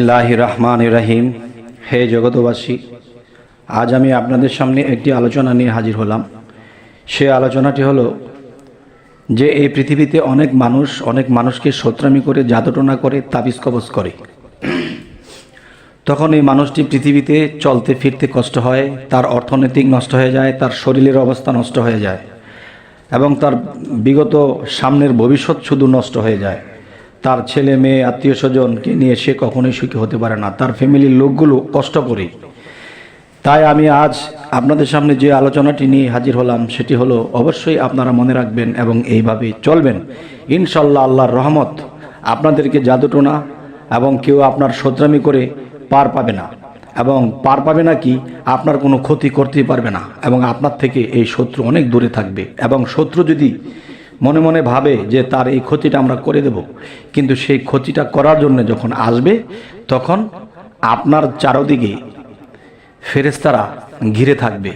আল্লাহ রহমান রাহিম হে জগতবাসী আজ আমি আপনাদের সামনে একটি আলোচনা নিয়ে হাজির হলাম। সে আলোচনাটি হলো যে এই পৃথিবীতে অনেক মানুষ অনেক মানুষকে শত্রামি করে জাদুটনা করে, তাবিজ কবজ করে। তখন এই মানুষটি পৃথিবীতে চলতে ফিরতে কষ্ট হয়, তার অর্থনৈতিক নষ্ট হয়ে যায়, তার শরীরের অবস্থা নষ্ট হয়ে যায় এবং তার বিগত সামনের ভবিষ্যৎ শুধু নষ্ট হয়ে যায়। তার ছেলে, মেয়ে, আত্মীয় স্বজনকে নিয়ে সে কখনোই সুখী হতে পারে না। তার ফ্যামিলির লোকগুলো কষ্ট করে। তাই আমি আজ আপনাদের সামনে যে আলোচনাটি নিয়ে হাজির হলাম, সেটি হলো, অবশ্যই আপনারা মনে রাখবেন এবং এইভাবে চলবেন। ইনশাল্লাহ আল্লাহর রহমত আপনাদেরকে জাদুটোনা এবং কেউ আপনার শত্রামি করে পার পাবে না। এবং পার পাবে না কি? আপনার কোনো ক্ষতি করতেই পারবে না। এবং আপনার থেকে এই শত্রু অনেক দূরে থাকবে। এবং শত্রু যদি মনে মনে ভাবে যে তার এই ক্ষতিটা আমরা করে দেব। কিন্তু সেই ক্ষতিটা করার জন্য যখন আসবে, তখন আপনার চারদিকে ফেরেস্তারা ঘিরে থাকবে।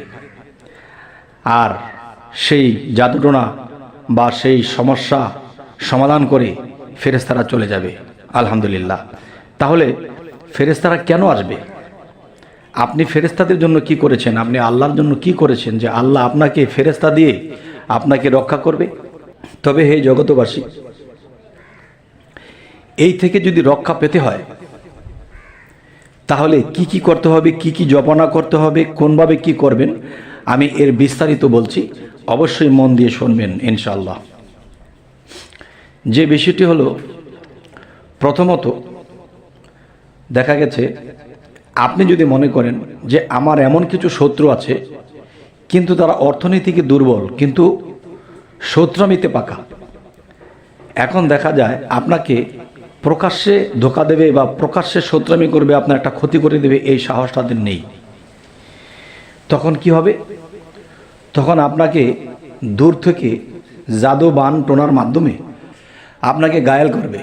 আর সেই জাদুটোনা বা সেই সমস্যা সমাধান করে ফেরেস্তারা চলে যাবে, আলহামদুলিল্লাহ। তাহলে ফেরেস্তারা কেন আসবে? আপনি ফেরেস্তাদের জন্য কি করেছেন? আপনি আল্লাহর জন্য কি করেছেন যে আল্লাহ আপনাকে ফেরেস্তা দিয়ে আপনাকে রক্ষা করবে? তবে হে জগতবাসী, এই থেকে যদি রক্ষা পেতে হয়, তাহলে কি কি করতে হবে, কি কি জপনা করতে হবে, কোনভাবে কি করবেন, আমি এর বিস্তারিত বলছি। অবশ্যই মন দিয়ে শুনবেন ইনশাল্লাহ যে বিষয়টি হলো, প্রথমত দেখা গেছে, আপনি যদি মনে করেন যে আমার এমন কিছু শত্রু আছে, কিন্তু তারা অর্থনীতিকে দুর্বল, কিন্তু শত্রামিতে পাকা। এখন দেখা যায় আপনাকে প্রকাশ্যে ধোকা দেবে বা প্রকাশ্যে শত্রামি করবে, আপনার একটা ক্ষতি করে দেবে, এই সাহস তাদের নেই। তখন কি হবে? তখন আপনাকে দূর থেকে জাদু বান টোনার মাধ্যমে আপনাকে গায়েল করবে।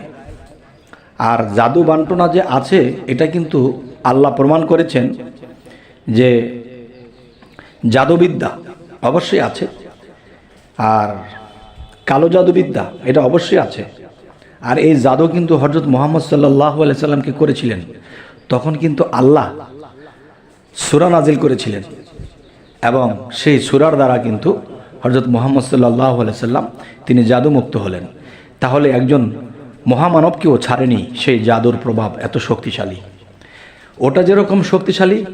আর জাদু বান্টনা যে আছে, এটা কিন্তু আল্লাহ প্রমাণ করেছেন যে জাদুবিদ্যা অবশ্যই আছে। আর কালো জাদুবিদ্যা, এটা অবশ্যই আছে। আর এই জাদু কিন্তু হজরত মোহাম্মদ সাল্লাহ সাল্লামকে করেছিলেন। তখন কিন্তু আল্লাহ সুরা নাজিল করেছিলেন। এবং সেই সুরার দ্বারা কিন্তু হজরত মোহাম্মদ সাল্লাহ সাল্লাম তিনি জাদুমুক্ত হলেন। তাহলে একজন মহামানবকেও ছাড়েনি সেই জাদুর প্রভাব এত শক্তিশালী। ওটা যেরকম শক্তিশালী,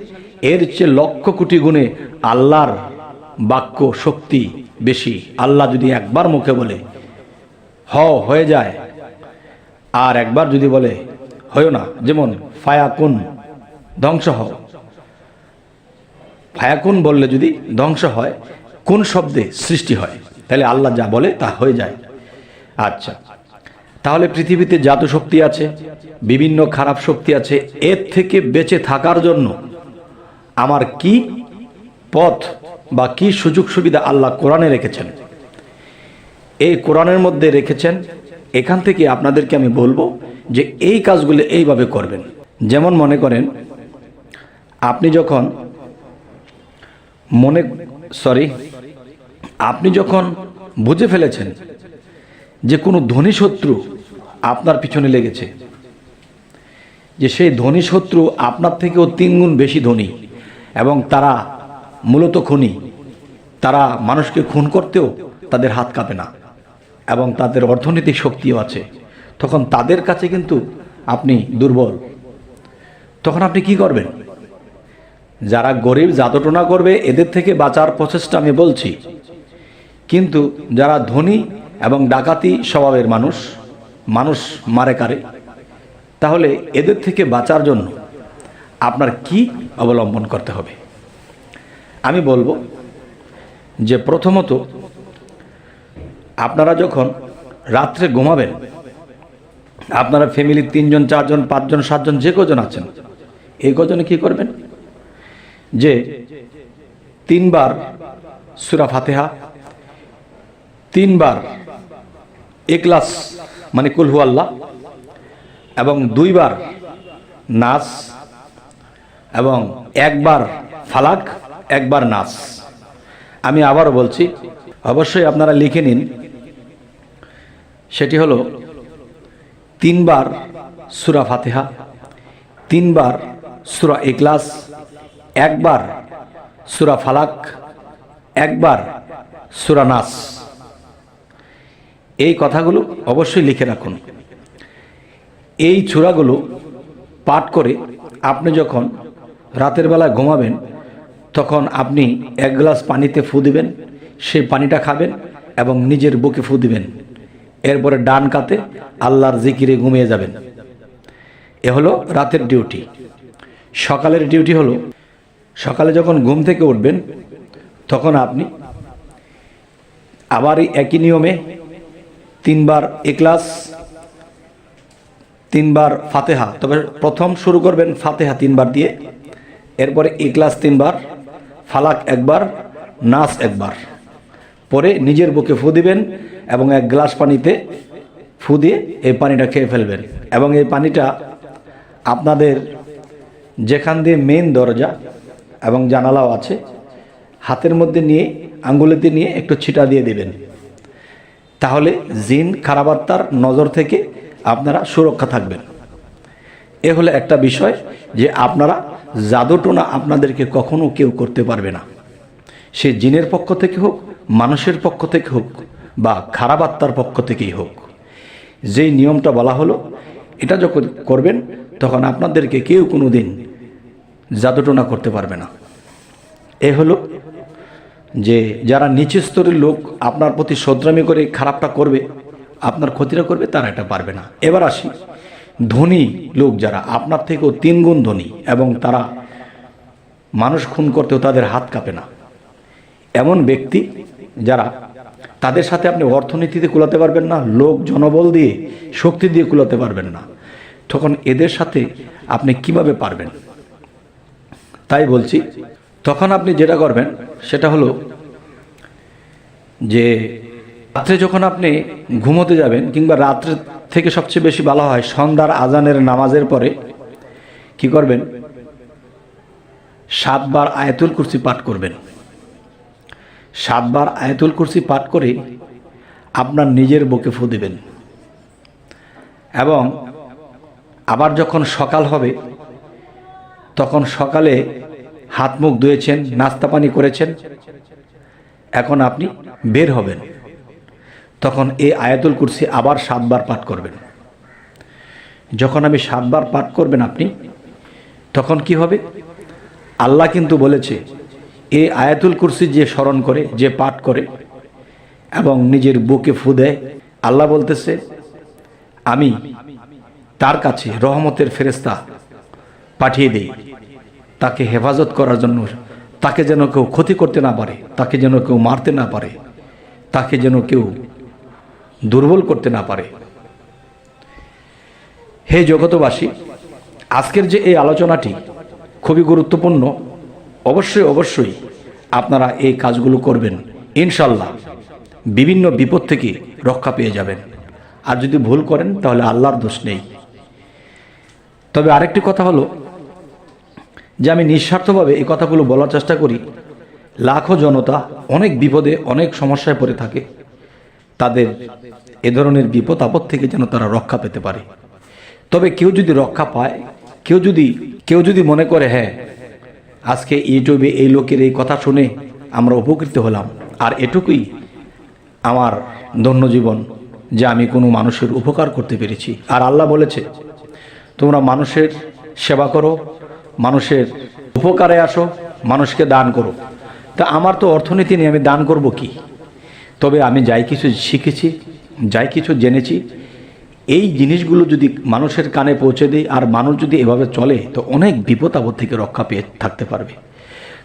এর চেয়ে লক্ষ কোটি গুণে আল্লাহর বাক্য শক্তি বেশি। আল্লাহ যদি একবার মুখে বলে, হ, হয়ে যায়, আর একবার যদি বলে, হয় না, যেমন, ফায়াকুন, ধ্বংস হও। ফায়াকুন বললে যদি ধ্বংস হয়, কোন শব্দে সৃষ্টি হয়? তাহলে আল্লাহ যা বলে তা হয়ে যায়। আচ্ছা তাহলে পৃথিবীতে জাদু শক্তি আছে, বিভিন্ন খারাপ শক্তি আছে, এর থেকে বেঁচে থাকার জন্য আমার কি পথ বা কি সুযোগ সুবিধা আল্লাহ কোরআনে রেখেছেন? এই কোরআনের মধ্যে রেখেছেন, এখান থেকে আপনাদেরকে আমি বলব যে এই কাজগুলো এইভাবে করবেন। যেমন মনে করেন, আপনি যখন মনে, সরি, আপনি যখন বুঝে ফেলেছেন যে কোনো ধনী শত্রু আপনার পিছনে লেগেছে, যে সেই ধনী শত্রু আপনার থেকেও তিনগুণ বেশি ধনী এবং তারা মূলত খুনি। তারা মানুষকে খুন করতেও তাদের হাত কাঁপে না এবং তাদের অর্থনৈতিক শক্তিও আছে। তখন তাদের কাছে কিন্তু আপনি দুর্বল। তখন আপনি কি করবেন? যারা গরিব জাদুটনা করবে, এদের থেকে বাঁচার প্রচেষ্টা আমি বলছি। কিন্তু যারা ধনী এবং ডাকাতি স্বভাবের মানুষ মানুষ মারে কারে, তাহলে এদের থেকে বাঁচার জন্য আপনার কি অবলম্বন করতে হবে? আমি বলব যে প্রথমত আপনারা যখন রাত্রে ঘুমাবেন, আপনারা ফ্যামিলির তিনজন, চারজন, পাঁচজন, সাতজন, যে কজন আছেন, এই কজনে কি করবেন? যে তিনবার সুরা ফাতেহা, তিনবার একলাস মানে কুলহু আল্লাহ এবং দুইবার নাস, এবং একবার ফালাক একবার নাচ আমি আবারও বলছি, অবশ্যই আপনারা লিখে নিন। সেটি হলো, তিনবার সুরা ফাতেহা, তিনবার সুরা এক্লাস একবার সুরা ফালাক, একবার সুরা নাস। এই কথাগুলো অবশ্যই লিখে রাখুন। এই চূড়াগুলো পাঠ করে আপনি যখন রাতের বেলায় ঘুমাবেন তখন আপনি এক গ্লাস পানিতে ফু দিবেন সেই পানিটা খাবেন এবং নিজের বুকে ফু দিবেন। এরপরে ডান কাতে আল্লাহর জিকিরে ঘুমিয়ে যাবেন। এ হলো রাতের ডিউটি। সকালের ডিউটি হলো, সকালে যখন ঘুম থেকে উঠবেন, তখন আপনি আবার একই নিয়মে তিনবার এক্লাস তিনবার ফাতেহা। তবে প্রথম শুরু করবেন ফাতেহা তিনবার দিয়ে, এরপরে ইকলাস তিনবার ফালাক একবার, নাস একবার। পরে নিজের বুকে ফু দিবেন এবং এক গ্লাস পানিতে ফু দিয়ে এই পানিটা খেয়ে ফেলবেন। এবং এই পানিটা আপনাদের যেখান দিয়ে মেন দরজা এবং জানালাও আছে, হাতের মধ্যে নিয়ে, আঙ্গুলিতে নিয়ে একটু ছিটা দিয়ে দিবেন। তাহলে জিন খারাপাত্মার নজর থেকে আপনারা সুরক্ষা থাকবেন। এ হলো একটা বিষয় যে আপনারা জাদুটোনা আপনাদেরকে কখনো কেউ করতে পারবে না। সে জিনের পক্ষ থেকে হোক, মানুষের পক্ষ থেকে হোক, বা খারাপ আত্মার পক্ষ থেকেই হোক। যেই নিয়মটা বলা হলো, এটা যখন করবেন, তখন আপনাদেরকে কেউ কোনো দিন জাদুটোনা করতে পারবে না। এ হলো যে যারা নিচু স্তরের লোক আপনার প্রতি সদ্রামি করে খারাপটা করবে, আপনার ক্ষতিটা করবে, তারা এটা পারবে না। এবার আসি ধনী লোক যারা, আপনার থেকেও তিন গুণ ধনী এবং তারা মানুষ খুন করতেও তাদের হাত কাঁপে না। এমন ব্যক্তি যারা, তাদের সাথে আপনি অর্থনীতিতে কুলাতে পারবেন না, লোক জনবল দিয়ে, শক্তি দিয়ে কুলাতে পারবেন না। তখন এদের সাথে আপনি কীভাবে পারবেন? তাই বলছি, তখন আপনি যেটা করবেন, সেটা হলো যে, রাত্রে যখন আপনি ঘুমোতে যাবেন কিংবা রাত্রে থেকে সবচেয়ে বেশি ভালো হয় সন্ধ্যার আজানের নামাজের পরে, কি করবেন? সাতবার আয়াতুল কুরসি পাঠ করবেন। সাতবার আয়াতুল কুরসি পাঠ করে আপনার নিজের বুকে ফু দেবেন। এবং আবার যখন সকাল হবে, তখন সকালে হাত মুখ ধুয়েছেন, নাস্তা পানি করেছেন, এখন আপনি বের হবেন। তখন এই আয়াতুল কুরসি আবার সাতবার পাঠ করবেন। যখন আমি সাতবার পাঠ করবেন আপনি, তখন কি হবে? আল্লাহ কিন্তু বলেছে এই আয়াতুল কুরসি যে স্মরণ করে, যে পাঠ করে এবং নিজের বুকে ফু দেয়, আল্লাহ বলতেছে, আমি তার কাছে রহমতের ফেরেস্তা পাঠিয়ে দেই। তাকে হেফাজত করার জন্য, তাকে যেন কেউ ক্ষতি করতে না পারে, তাকে যেন কেউ মারতে না পারে, তাকে যেন কেউ দুর্বল করতে না পারে। হে জগতবাসী, আজকের যে এই আলোচনাটি খুবই গুরুত্বপূর্ণ, অবশ্যই অবশ্যই আপনারা এই কাজগুলো করবেন। ইনশাল্লাহ বিভিন্ন বিপদ থেকে রক্ষা পেয়ে যাবেন। আর যদি ভুল করেন, তাহলে আল্লাহর দোষ নেই। তবে আরেকটি কথা হলো যে আমি নিঃস্বার্থভাবে এই কথাগুলো বলার চেষ্টা করি, লাখো জনতা অনেক বিপদে, অনেক সমস্যায় পড়ে থাকে। তাদের এ ধরনের বিপদ আপদ থেকে যেন তারা রক্ষা পেতে পারে। তবে কেউ যদি রক্ষা পায়, কেউ যদি কেউ যদি মনে করে হ্যাঁ আজকে ইউটিউবে এই লোকের এই কথা শুনে আমরা উপকৃত হলাম, আর এটুকুই আমার ধন্য জীবন যে আমি কোনো মানুষের উপকার করতে পেরেছি। আর আল্লাহ বলেছে, তোমরা মানুষের সেবা করো, মানুষের উপকারে আসো, মানুষকে দান করো। তা আমার তো অর্থনীতি নেই আমি দান করব কি? তবে আমি যাই কিছু শিখেছি, যাই কিছু জেনেছি। এই জিনিসগুলো যদি মানুষের কানে পৌঁছে দিই আর মানুষ যদি এভাবে চলে, তো অনেক বিপদ আপদ থেকে রক্ষা পেয়ে থাকতে পারবে।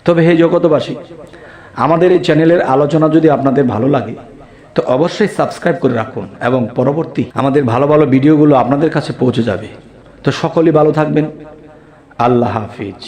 তবে হে জগতবাসী আমাদের এই চ্যানেলের আলোচনা যদি আপনাদের ভালো লাগে, তো অবশ্যই সাবস্ক্রাইব করে রাখুন এবং পরবর্তী আমাদের ভালো ভালো ভিডিওগুলো আপনাদের কাছে পৌঁছে যাবে। তো সকলেই ভালো থাকবেন। আল্লাহ হাফিজ।